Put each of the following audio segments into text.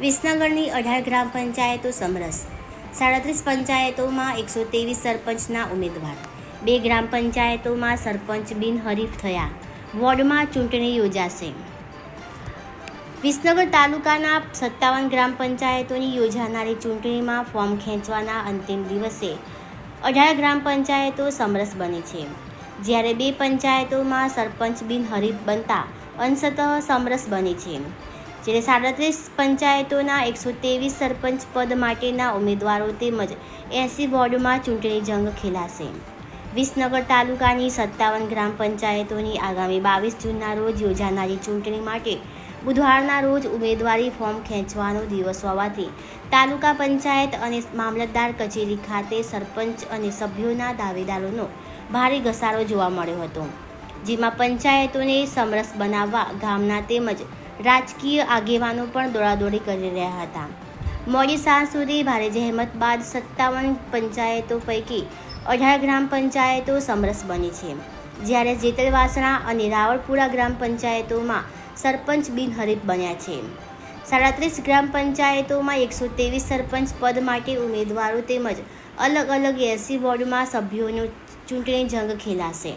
વિસનગરની અઢાર ગ્રામ પંચાયતો સમરસ. સાડત્રીસ પંચાયતોમાં એકસો ત્રેવીસ સરપંચના ઉમેદવાર. બે ગ્રામ પંચાયતોમાં સરપંચ બિનહરીફ થયા. વોર્ડમાં ચૂંટણી યોજાશે. વિસનગર તાલુકાના સત્તાવન ગ્રામ પંચાયતોની યોજાનારી ચૂંટણીમાં ફોર્મ ખેંચવાના અંતિમ દિવસે અઢાર ગ્રામ પંચાયતો સમરસ બની છે. જ્યારે બે પંચાયતોમાં સરપંચ બિનહરીફ બનતા અંશતઃ સમરસ બની છે. જ્યારે સાડત્રીસ પંચાયતોના એકસો ત્રેવીસ સરપંચ પદ માટેના ઉમેદવારો તેમજ એસી વોર્ડમાં ચૂંટણી જંગ ખેલાશે. વિસનગર તાલુકાની સત્તાવન ગ્રામ પંચાયતોની આગામી બાવીસ જૂનના રોજ યોજાનારી ચૂંટણી માટે બુધવારના રોજ ઉમેદવારી ફોર્મ ખેંચવાનો દિવસ હોવાથી તાલુકા પંચાયત અને મામલતદાર કચેરી ખાતે સરપંચ અને સભ્યોના દાવેદારોનો ભારે ઘસારો જોવા મળ્યો હતો, જેમાં પંચાયતોને સમરસ બનાવવા ગામના તેમજ રાજકીય આગેવાનો પણ દોડાદોડી કરી રહ્યા હતા. મોડી સાંજ સુધી ભારે જહેમત બાદ સત્તાવન પંચાયતો પૈકી અઢાર ગ્રામ પંચાયતો સમરસ બની છે. જ્યારે જેતલવાસણા અને રાવળપુરા ગ્રામ પંચાયતોમાં સરપંચ બિનહરીફ બન્યા છે. સાડત્રીસ ગ્રામ પંચાયતોમાં એકસો ત્રેવીસ સરપંચ પદ માટે ઉમેદવારો તેમજ અલગ અલગ એસી વોર્ડમાં સભ્યોનો ચૂંટણી જંગ ખેલાશે.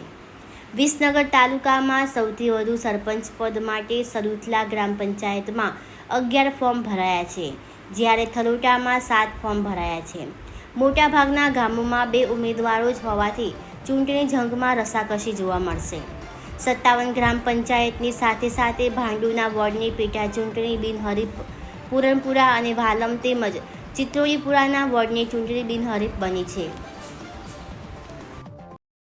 વિસનગર તાલુકામાં સૌથી વધુ સરપંચ પદ માટે સરુથલા ગ્રામ પંચાયતમાં અગિયાર ફોર્મ ભરાયા છે, જ્યારે થલોટામાં સાત ફોર્મ ભરાયા છે. મોટાભાગના ગામોમાં બે ઉમેદવારો જ હોવાથી ચૂંટણી જંગમાં રસાકસી જોવા મળશે. સત્તાવન ગ્રામ પંચાયતની સાથે સાથે ભાંડુના વોર્ડની પેટા ચૂંટણી બિનહરીફ પૂરણપુરા અને વાલમ તેમજ ચિત્રોડીપુરાના વોર્ડની ચૂંટણી બિનહરીફ બની છે.